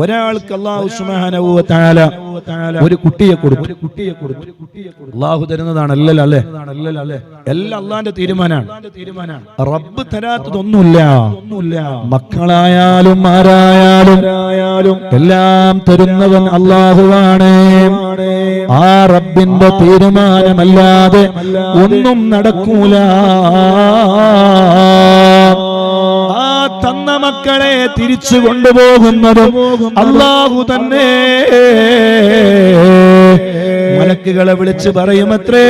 ഒരാൾക്ക് അള്ളാഹു ഒരു കുട്ടിയെ കൊടുത്തു. കുട്ടിയെ കൊടുത്തു. അള്ളാഹു തരുന്നതാണ് അല്ലല്ലോ അല്ലേ? എല്ലാം അള്ളാന്റെ തീരുമാനമാണ്. റബ്ബ് തരാത്തതൊന്നുമില്ല. മക്കളായാലും ആരായാലും എല്ലാം തരുന്നവൻ അള്ളാഹുവാണ് ആ റബ്ബിന്റെ തീരുമാനമല്ലാതെ ഒന്നും നടക്കൂല. മക്കളെ തിരിച്ചു കൊണ്ടുപോകുന്നതും അള്ളാഹു തന്നെ. മലക്കുകളെ വിളിച്ച് പറയുമത്രേ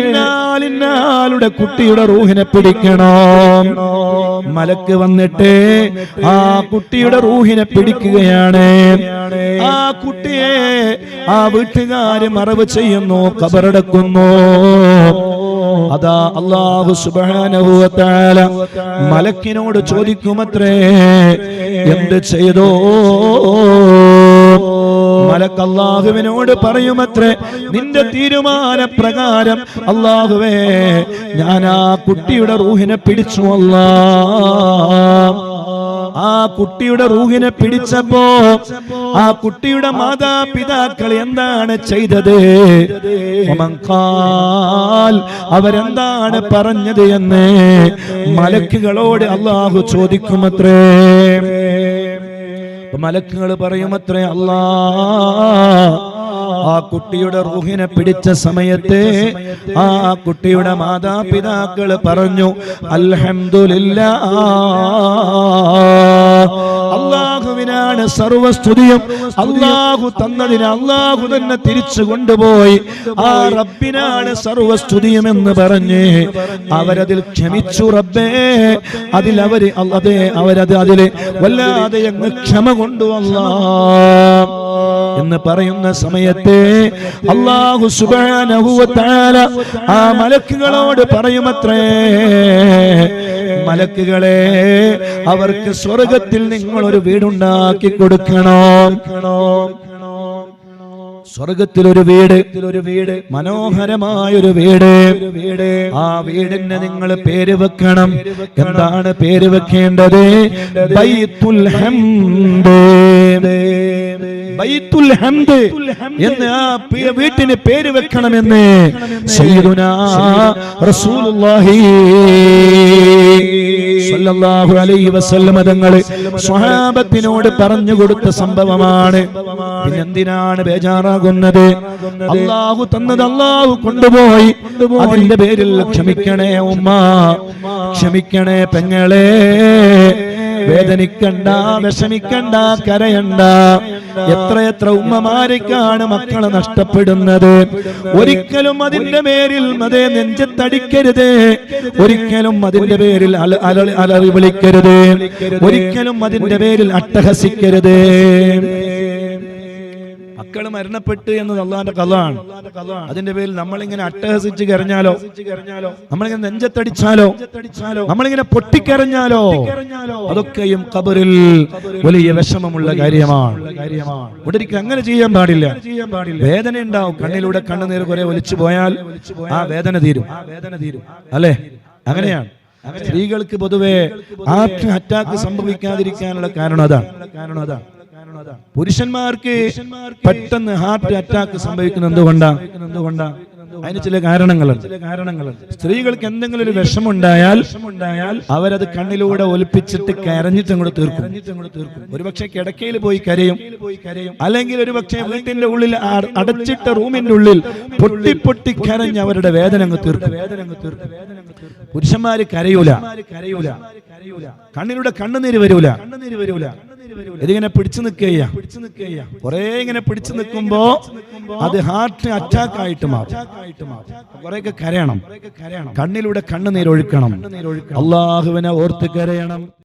ഇന്നാലിന്നാളുടെ കുട്ടിയുടെ റൂഹിനെ പിടിക്കണം. മലക്ക് വന്നിട്ട് ആ കുട്ടിയുടെ റൂഹിനെ പിടിക്കുകയാണ്. ആ കുട്ടിയെ ആ വീട്ടുകാര് മറവ് ചെയ്യുന്നു കബറടക്കുന്നു. അതാ അള്ളാഹു സുബ്ഹാനഹു വ മലക്കിനോട് ചോദിക്കുമത്രേ എന്ത് ചെയ്തോ? മലക്ക് പറയുമത്രേ നിന്റെ തീരുമാന പ്രകാരം അള്ളാഹുവേ ഞാൻ ആ കുട്ടിയുടെ റൂഹിനെ പിടിച്ചു അല്ലാ. ആ കുട്ടിയുടെ റൂഹിനെ പിടിച്ചപ്പോ ആ കുട്ടിയുടെ മാതാപിതാക്കൾ എന്താണ് ചെയ്തത്? അവരെന്താണ് പറഞ്ഞത് എന്ന് മലക്കുകളോട് അള്ളാഹു ചോദിക്കുമത്രേ. മലക്കുകൾ പറയുമത്രേ അല്ലാ ആ കുട്ടിയുടെ റൂഹിനെ പിടിച്ച സമയത്ത് ആ കുട്ടിയുടെ മാതാപിതാക്കൾ പറഞ്ഞു അൽഹംദുലില്ലാ. അള്ളാഹുവിനാണ് സർവസ്തുതിയും. അള്ളാഹു തന്നതിന് അള്ളാഹു തന്നെ തിരിച്ചു കൊണ്ടുപോയി. ആ റബ്ബിനാണ് സർവസ്തുതിയും എന്ന് പറഞ്ഞ് അവരതിൽ ക്ഷമിച്ചു റബ്ബേ. അതിൽ അവർ അതെ അവരത് അതിൽ വല്ലാതെ അങ്ങ് ക്ഷമ കൊണ്ടുവല്ല എന്ന് പറയുന്ന സമയത്തെ അള്ളാഹു തആല ആ മലക്കുകളോട് പറയുമത്രേ മലക്കുകളെ അവർക്ക് സ്വർഗത്തിൽ നിങ്ങൾ ഒരു വീടുണ്ടാക്കി കൊടുക്കണം. സ്വർഗത്തിലൊരു വീട് ഒരു വീട് മനോഹരമായ ഒരു വീട് വീട്. ആ വീടിന് നിങ്ങൾ പേര് വെക്കണം. എന്താണ് പേര് വെക്കേണ്ടത്? ബൈത്തുൽ ഹംദ്. ബൈത്തുൽ ഹംദ്. എന്ന് ആ വീട്ടിന് പേര് വെക്കണമെന്ന് സയ്യിദുനാ റസൂലുള്ളാഹി സ്വല്ലല്ലാഹു അലൈഹി വസല്ലം തങ്ങൾ സ്വഹാബത്തിനോട് പറഞ്ഞു കൊടുത്ത സംഭവമാണ്. പിന്നെന്തിനാണ് ബേജാറാകുന്നത്? അള്ളാഹു തന്നത് അള്ളാഹു കൊണ്ടുപോയി. അതിന്റെ പേരിൽ ക്ഷമിക്കണേ ഉമ്മ. ക്ഷമിക്കണേ പെങ്ങളെ. വേദനിക്കണ്ട വിഷമിക്കണ്ട കരയണ്ട. എത്രയെത്ര എത്ര ഉമ്മമാരേക്കാണ് മക്കളെ നഷ്ടപ്പെടുന്നത്. ഒരിക്കലും അതിന്റെ പേരിൽ അതേ നെഞ്ചത്തടിക്കരുത്. ഒരിക്കലും അതിന്റെ പേരിൽ അലറി വിളിക്കരുത്. ഒരിക്കലും അതിന്റെ പേരിൽ അട്ടഹസിക്കരുത്. മക്കൾ മരണപ്പെട്ട് എന്ന് അള്ളാന്റെ കഥയാണ്. അതിന്റെ പേരിൽ നമ്മളിങ്ങനെ അട്ടഹസിച്ച് കരഞ്ഞാലോ? നമ്മളിങ്ങനെ നെഞ്ചത്തടിച്ചാലോ? നമ്മളിങ്ങനെ പൊട്ടിക്കരഞ്ഞാലോ? അതൊക്കെയും കബറിൽ വലിയ വിഷമമുള്ള കാര്യമാണ്. ഒരിക്കൽ അങ്ങനെ ചെയ്യാൻ പാടില്ല. വേദന ഉണ്ടാവും. കണ്ണിലൂടെ കണ്ണുനീർ കുറെ ഒലിച്ചു പോയാൽ ആ വേദന തീരും. അല്ലേ? അങ്ങനെയാണ്. സ്ത്രീകൾക്ക് പൊതുവെ ഹാർട്ട് അറ്റാക്ക് സംഭവിക്കാതിരിക്കാനുള്ള കാരണം അതാണ് കാരണം അതാണ്. പുരുഷന്മാർക്ക് പെട്ടെന്ന് ഹാർട്ട് അറ്റാക്ക് സംഭവിക്കുന്നത് എന്തുകൊണ്ടാ എന്തുകൊണ്ടാ അതിന് ചില കാരണങ്ങളുണ്ട്. ചില കാരണങ്ങളുണ്ട്. സ്ത്രീകൾക്ക് എന്തെങ്കിലും ഒരു വിഷമുണ്ടായാൽ ഉണ്ടായാൽ അവരത് കണ്ണിലൂടെ ഒലിപ്പിച്ചിട്ട് കരഞ്ഞിട്ട് അങ്ങോട്ട് തീർക്കും. ഒരുപക്ഷെ കിടക്കയിൽ പോയി കരയും. അല്ലെങ്കിൽ ഒരുപക്ഷെ വീട്ടിന്റെ ഉള്ളിൽ അടച്ചിട്ട റൂമിന്റെ ഉള്ളിൽ പൊട്ടി പൊട്ടി കരഞ്ഞ് അവരുടെ വേദന അങ്ങ് തീർക്കും. വേദന അങ്ങ് തീർക്കും. പുരുഷന്മാര് കരയൂല. കരയൂല. കണ്ണിലൂടെ കണ്ണുനീര് വരൂല കണ്ണുനീര് വരൂല. ഇതിങ്ങനെ പിടിച്ചു നിൽക്കുക കുറെ ഇങ്ങനെ പിടിച്ചു നിൽക്കുമ്പോ അത് ഹാർട്ട് അറ്റാക്ക് ആയിട്ട് മാറും. കുറെയൊക്കെ കരയണം. കരയണം. കണ്ണിലൂടെ കണ്ണുനീരൊഴുക്കണം. അള്ളാഹുവിനെ ഓർത്ത് കരയണം.